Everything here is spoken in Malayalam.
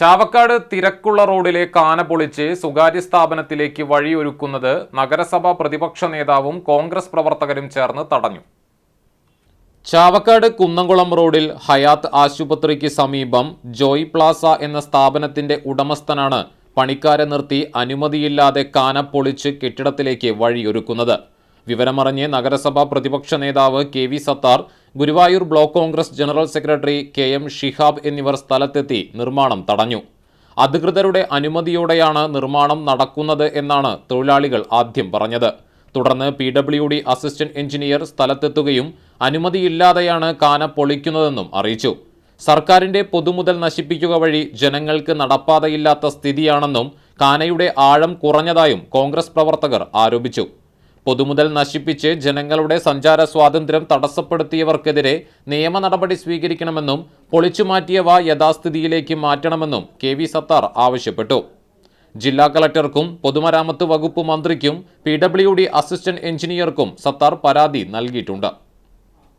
ചാവക്കാട് തിരക്കുള്ള റോഡിലെ കാന പൊളിച്ച് സ്വകാര്യ സ്ഥാപനത്തിലേക്ക് വഴിയൊരുക്കുന്നത് നഗരസഭാ പ്രതിപക്ഷ നേതാവും കോൺഗ്രസ് പ്രവർത്തകരും ചേർന്ന് തടഞ്ഞു. ചാവക്കാട് കുന്നംകുളം റോഡിൽ ഹയാത്ത് ആശുപത്രിക്ക് സമീപം ജോയ് പ്ലാസ എന്ന സ്ഥാപനത്തിന്റെ ഉടമസ്ഥനാണ് പണിക്കാരെ നിർത്തി അനുമതിയില്ലാതെ കാന പൊളിച്ച് കെട്ടിടത്തിലേക്ക് വഴിയൊരുക്കുന്നത്. വിവരമറിഞ്ഞ് നഗരസഭാ പ്രതിപക്ഷ നേതാവ് K V Sathar Guruvayur block Congress general secretary K M Shihab എന്നിവർ സ്ഥലത്തെത്തി നിർമ്മാണം തടഞ്ഞു. അധികൃതരുടെ അനുമതിയോടെയാണ് നിർമ്മാണം നടക്കുന്നത് എന്നാണ് തൊഴിലാളികൾ ആദ്യം പറഞ്ഞത്. തുടർന്ന് P W D assistant engineer സ്ഥലത്തെത്തുകയും അനുമതിയില്ലാതെയാണ് കാന പൊളിക്കുന്നതെന്നും അറിയിച്ചു. സർക്കാരിന്റെ പൊതുമുതൽ നശിപ്പിക്കുക വഴി ജനങ്ങൾക്ക് നടപ്പാതയില്ലാത്ത സ്ഥിതിയാണെന്നും കാനയുടെ ആഴം കുറഞ്ഞതായും കോൺഗ്രസ് പ്രവർത്തകർ ആരോപിച്ചു. പൊതുമുതൽ നശിപ്പിച്ച് ജനങ്ങളുടെ സഞ്ചാര സ്വാതന്ത്ര്യം തടസ്സപ്പെടുത്തിയവർക്കെതിരെ നിയമ നടപടി സ്വീകരിക്കണമെന്നും പൊളിച്ചുമാറ്റിയവ യഥാസ്ഥിതിയിലേക്ക് മാറ്റണമെന്നും കെ വി സത്താർ ആവശ്യപ്പെട്ടു. ജില്ലാ കളക്ടർക്കും പൊതുമരാമത്ത് വകുപ്പ് മന്ത്രിക്കും പി ഡബ്ല്യു ഡി അസിസ്റ്റന്റ് എഞ്ചിനീയർക്കും സത്താർ പരാതി നൽകിയിട്ടുണ്ട്.